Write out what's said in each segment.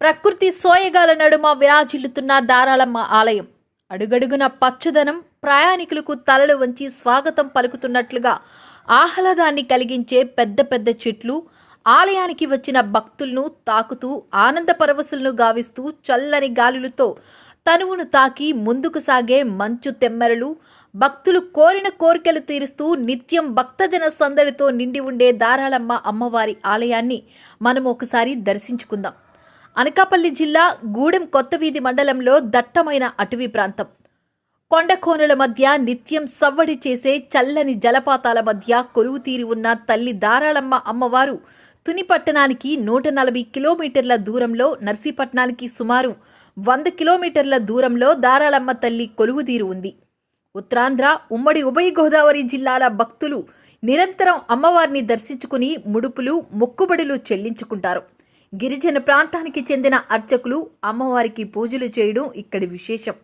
ప్రకృతి సోయగాల నడుమ విరాజిల్లుతున్న దారాలమ్మ ఆలయం. అడుగడుగున పచ్చదనం ప్రయాణికులకు తలలు వంచి స్వాగతం పలుకుతున్నట్లుగా ఆహ్లాదాన్ని కలిగించే పెద్ద పెద్ద చెట్లు ఆలయానికి వచ్చిన భక్తులను తాకుతూ ఆనంద పరవశులను గావిస్తూ చల్లని గాలులతో తనువును తాకి ముందుకు సాగే మంచు తెమ్మెరలు భక్తులు కోరిన కోరికలు తీరుస్తూ నిత్యం భక్తజన సందడితో నిండి ఉండే దారాలమ్మ అమ్మవారి ఆలయాన్ని మనం ఒకసారి దర్శించుకుందాం. అనకాపల్లి జిల్లా గూడెం కొత్తవీధి మండలంలో దట్టమైన అటవీ ప్రాంతం. కొండకోనుల మధ్య నిత్యం సవ్వడి చేసే చల్లని జలపాతాల మధ్య కొలువు తీరి ఉన్న తల్లి దారాళమ్మ అమ్మవారు తుని పట్టణానికి నూట నలభై కిలోమీటర్ల దూరంలో నర్సీపట్నానికి సుమారు వంద కిలోమీటర్ల దూరంలో దారాళమ్మ తల్లి కొలువుదీరు ఉంది. ఉత్తరాంధ్ర ఉమ్మడి ఉభయ గోదావరి జిల్లాల భక్తులు నిరంతరం అమ్మవారిని దర్శించుకుని ముడుపులు మొక్కుబడులు చెల్లించుకుంటారు. గిరిజన ప్రాంతానికి చెందిన అర్చకులు అమ్మవారికి పూజలు చేయడం ఇక్కడి విశేషం.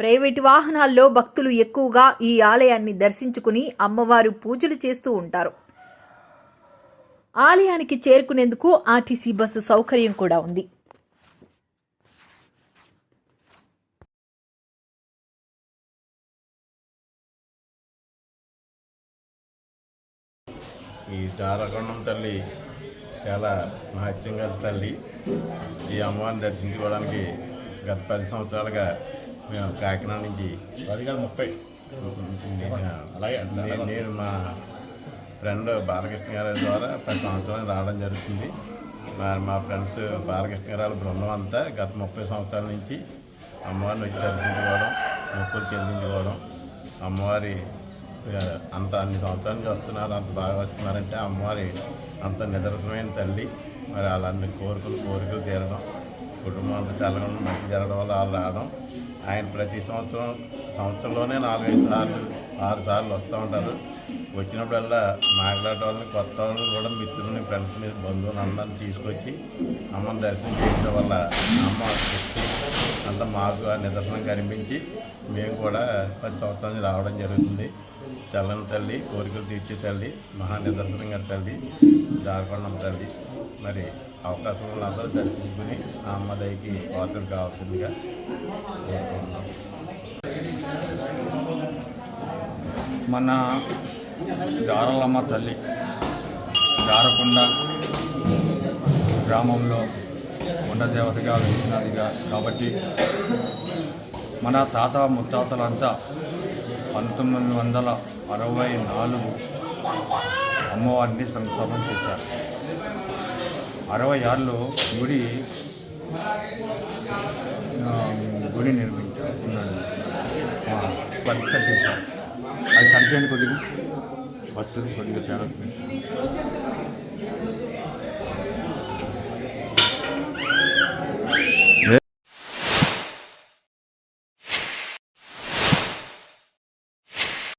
ప్రైవేటు వాహనాల్లో భక్తులు ఎక్కువగా ఈ ఆలయాన్ని దర్శించుకుని అమ్మవారు పూజలు చేస్తూ ఉంటారు. ఆలయానికి చేరుకునేందుకు ఆర్టీసీ బస్సు సౌకర్యం కూడా ఉంది. ఈ తారకొండం తల్లి చాలా మహత్యం గల తల్లి. ఈ అమ్మవారిని దర్శించుకోవడానికి గత పది సంవత్సరాలుగా మేము కాకినాడ నుంచి పది కాదు ముప్పై అలాగే నేను మా ఫ్రెండ్ బాలకృష్ణ గారి ద్వారా పది సంవత్సరాలు రావడం జరుగుతుంది. మా మా ఫ్రెండ్స్ బాలకృష్ణ గారి బృందం అంతా గత ముప్పై సంవత్సరాల నుంచి అమ్మవారిని వచ్చి దర్శించుకోవడం మొక్కులు చెల్లించుకోవడం అమ్మవారి అంత అన్ని సంవత్సరాలు వస్తున్నారు అంత బాగా వస్తున్నారంటే అమ్మవారి అంత నిదర్శనమైన తల్లి. మరి వాళ్ళన్ని కోరికలు కోరికలు తీరడం కుటుంబం అంతా చల్లగా మంచి జరగడం వల్ల వాళ్ళు రావడం. ఆయన ప్రతి సంవత్సరం సంవత్సరంలోనే నాలుగైదు సార్లు ఆరు సార్లు వస్తూ ఉంటారు. వచ్చినప్పుడల్లా మాట్లాడే వాళ్ళని కొత్త వాళ్ళని కూడా మిత్రులని ఫ్రెండ్స్ని బంధువుని అందరిని తీసుకొచ్చి అమ్మని దర్శనం చేయడం వల్ల అమ్మ శక్తి అంతా మాకు ఆ నిదర్శనం కనిపించి మేము కూడా పది సంవత్సరాలు రావడం జరుగుతుంది. చల్లని తల్లి కోరికలు తీర్చే తల్లి మహా నిదర్శనంగా తల్లి జారకొండం తల్లి. మరి అవకాశం ఉన్న అందరూ దర్శించుకుని ఆ అమ్మ పాత్రలు కావాల్సిందిగా కోరుకుంటున్నాం. మన గారలమ్మ తల్లి గారకొండ గ్రామంలో కొండదేవతగా వెలిసినదిగా. కాబట్టి మన తాత ముత్తాతలంతా పంతొమ్మిది వందల అరవై నాలుగు అమ్మవారిని సంస్థాపన చేశారు. అరవై ఆరులో గుడి గుడి నిర్మించారు. పరిస్థితి करेगा बच्चों को देगा चार